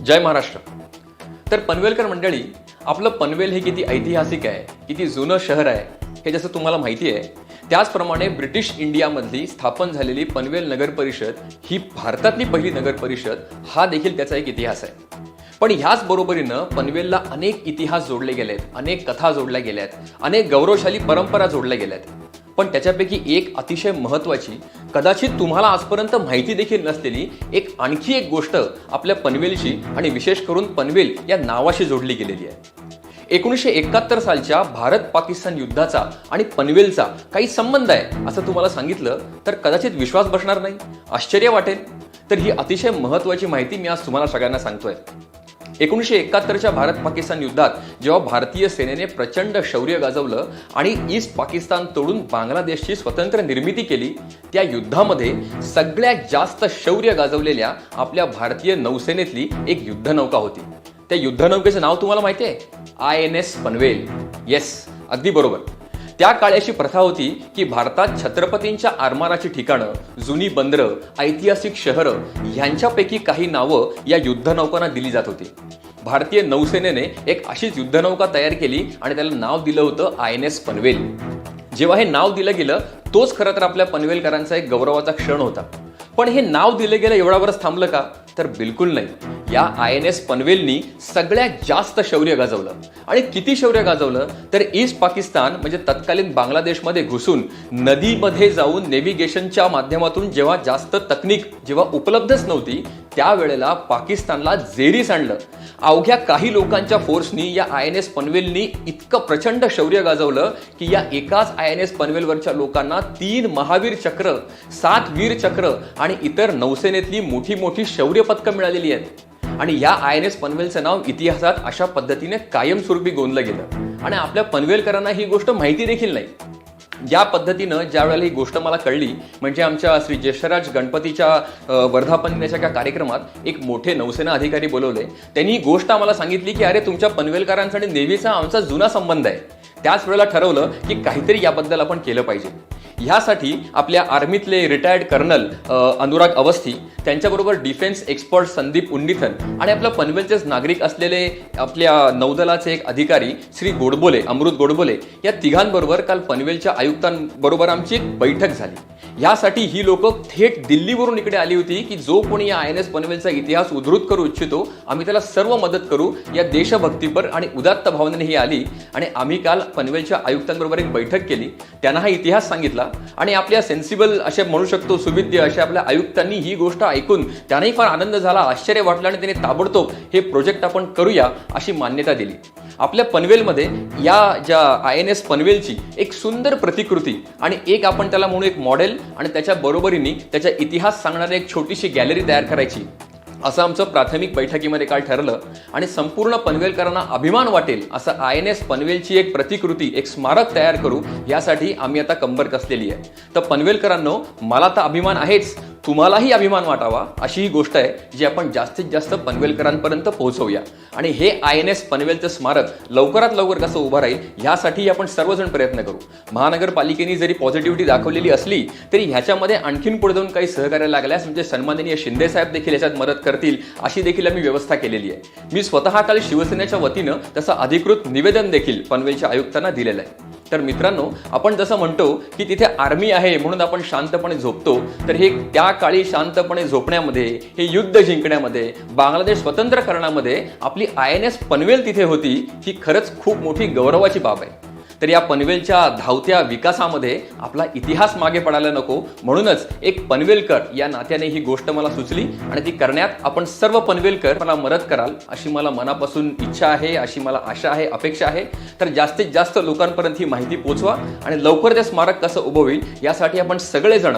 जय महाराष्ट्र. तर पनवेलकर मंडळी आपलं पनवेल हे किती ऐतिहासिक आहे किती जुनं शहर आहे हे जसं तुम्हाला माहिती आहे त्याचप्रमाणे ब्रिटिश इंडियामधली स्थापन झालेली पनवेल नगर परिषद ही भारतातली पहिली नगर परिषद हा देखील त्याचा एक इतिहास आहे. पण ह्याच बरोबरीनं पनवेलला अनेक इतिहास जोडले गेलेत अनेक कथा जोडल्या गेल्यात अनेक गौरवशाली परंपरा जोडल्या गेल्यात. पण त्याच्यापैकी एक अतिशय महत्वाची कदाचित तुम्हाला आजपर्यंत माहिती देखील नसलेली एक आणखी एक गोष्ट आपल्या पनवेलशी आणि विशेष करून पनवेल या नावाशी जोडली गेलेली आहे. एकोणीसशे एकाहत्तर सालच्या भारत पाकिस्तान युद्धाचा आणि पनवेलचा काही संबंध आहे असं तुम्हाला सांगितलं तर कदाचित विश्वास बसणार नाही? आश्चर्य वाटेल. तर ही अतिशय महत्वाची माहिती मी आज तुम्हाला सगळ्यांना सांगतोय. एकोणीसशे एकाहत्तरच्या भारत पाकिस्तान युद्धात जेव्हा भारतीय सेनेने प्रचंड शौर्य गाजवलं आणि ईस्ट पाकिस्तान तोडून बांगलादेशची स्वतंत्र निर्मिती केली त्या युद्धामध्ये सगळ्यात जास्त शौर्य गाजवलेल्या आपल्या भारतीय नौसेनेतली एक युद्धनौका होती. त्या युद्धनौकेचं नाव तुम्हाला माहिती आहे? I N S Panvel. Yes अगदी बरोबर. त्या काळी अशी प्रथा होती की भारतात छत्रपतींच्या आरमाराची ठिकाणं जुनी बंदरं ऐतिहासिक शहरं ह्यांच्यापैकी काही नावं या युद्धनौकांना दिली जात होती. भारतीय नौसेनेने एक अशीच युद्धनौका तयार केली आणि त्याला नाव दिलं होतं आय एन एस पनवेल. जेव्हा हे नाव दिलं गेलं तोच खरं तर आपल्या पनवेलकरांचा एक गौरवाचा क्षण होता. पण हे नाव दिलं गेलं एवढ्यावरच थांबलं का? तर बिलकुल नाही. या आय एन एस पनवेलनी सगळ्यात जास्त शौर्य गाजवलं. आणि किती शौर्य गाजवलं? तर ईस्ट पाकिस्तान म्हणजे तत्कालीन बांगलादेशमध्ये घुसून नदीमध्ये जाऊन नेव्हिगेशनच्या माध्यमातून जेव्हा जास्त तकनीक जेव्हा उपलब्धच नव्हती त्यावेळेला पाकिस्तानला जेरीस आणलं. अवघ्या काही लोकांच्या फोर्सनी या आय एन एस पनवेलनी इतकं प्रचंड शौर्य गाजवलं की या एकाच आय एन एस पनवेलवरच्या लोकांना तीन महावीर चक्र सात वीर चक्र आणि इतर नौसेनेतली मोठी मोठी शौर्य पदकं मिळालेली आहेत. आणि या आय एन एस पनवेलचं नाव इतिहासात अशा पद्धतीने कायमस्वरूपी गोंदलं गेलं. आणि आपल्या पनवेलकरांना ही गोष्ट माहिती देखील नाही. या पद्धतीनं ज्या वेळेला ही गोष्ट मला कळली म्हणजे आमच्या श्री ज्येष्ठराज गणपतीच्या वर्धापन दिनाच्या एका कार्यक्रमात एक मोठे नौसेना अधिकारी बोलवले. त्यांनी ही गोष्ट आम्हाला सांगितली की अरे तुमच्या पनवेलकरांचा आणि नेव्हीचा आमचा जुना संबंध आहे. त्याच वेळेला ठरवलं की काहीतरी याबद्दल आपण केलं पाहिजे. ह्यासाठी आपल्या आर्मीतले रिटायर्ड कर्नल अनुराग अवस्थी त्यांच्याबरोबर डिफेन्स एक्सपर्ट संदीप उन्नीथन आणि आपल्या पनवेलचेच नागरिक असलेले आपल्या नौदलाचे एक अधिकारी श्री गोडबोले अमृत गोडबोले या तिघांबरोबर काल पनवेलच्या आयुक्तांबरोबर आमची एक बैठक झाली. यासाठी ही लोक थेट दिल्लीवरून इकडे आली होती की जो कोणी या आय एन एस पनवेलचा इतिहास उद्धृत करू इच्छितो आम्ही त्याला सर्व मदत करू या देशभक्तीपर आणि उदात्त भावनेने ही आली आणि आम्ही काल पनवेलच्या आयुक्तांबरोबर एक बैठक केली. त्यांना हा इतिहास सांगितला आणि आपल्या सेन्सिबल असे म्हणू शकतो सुविद्य अशा आपल्या आयुक्तांनी ही गोष्ट ऐकून त्यांनाही फार आनंद झाला आश्चर्य वाटलं आणि त्यांनी ताबडतोब हे प्रोजेक्ट आपण करूया अशी मान्यता दिली. आपल्या पनवेलमध्ये या ज्या आय एन एस पनवेलची एक सुंदर प्रतिकृती आणि एक आपण त्याला म्हणू एक मॉडेल आणि त्याच्या बरोबरीने त्याचा इतिहास सांगणारी एक छोटीशी गॅलरी तयार करायची. असं आमचं प्राथमिक बैठकीमध्ये काल ठरलं. आणि संपूर्ण पनवेलकरांना अभिमान वाटेल असं आय एन एस पनवेलची एक प्रतिकृती एक स्मारक तयार करू यासाठी आम्ही आता कंबर कसलेली आहे. तर पनवेलकरांनो मला तर अभिमान आहेच. तुम्हालाही अभिमान वाटावा अशी ही गोष्ट आहे जी आपण जास्तीत जास्त पनवेलकरांपर्यंत पोहोचवूया. आणि हे आय एन एस पनवेलचं स्मारक लवकरात लवकर कसं उभं राहील यासाठी आपण सर्वजण प्रयत्न करू. महानगरपालिकेने जरी पॉझिटिव्हिटी दाखवलेली असली तरी ह्याच्यामध्ये आणखीन पुढे जाऊन काही सहकार्य लागल्यास म्हणजे सन्माननीय शिंदे साहेब देखील याच्यात मदत करतील अशी देखील आम्ही व्यवस्था केलेली आहे. मी स्वतः काल शिवसेनेच्या वतीनं तसं अधिकृत निवेदन देखील पनवेलच्या आयुक्तांना दिलेलं आहे. तर मित्रांनो आपण जसं म्हणतो की तिथे आर्मी आहे म्हणून आपण शांतपणे झोपतो तर हे त्या काळी शांतपणे झोपण्यामध्ये हे युद्ध जिंकण्यामध्ये बांगलादेश स्वतंत्र करण्यामध्ये आपली आय एन एस पनवेल तिथे होती ही खरंच खूप मोठी गौरवाची बाब आहे. तर या पनवेलच्या धावत्या विकासामध्ये आपला इतिहास मागे पडायला नको. म्हणूनच एक पनवेलकर या नात्याने ही गोष्ट मला सुचली आणि ती करण्यात आपण सर्व पनवेलकर मला मदत कराल अशी मला मनापासून इच्छा आहे अशी मला आशा आहे अपेक्षा आहे. तर जास्तीत जास्त लोकांपर्यंत ही माहिती पोचवा आणि लवकर ते स्मारक कसं उभं होईल यासाठी आपण सगळेजण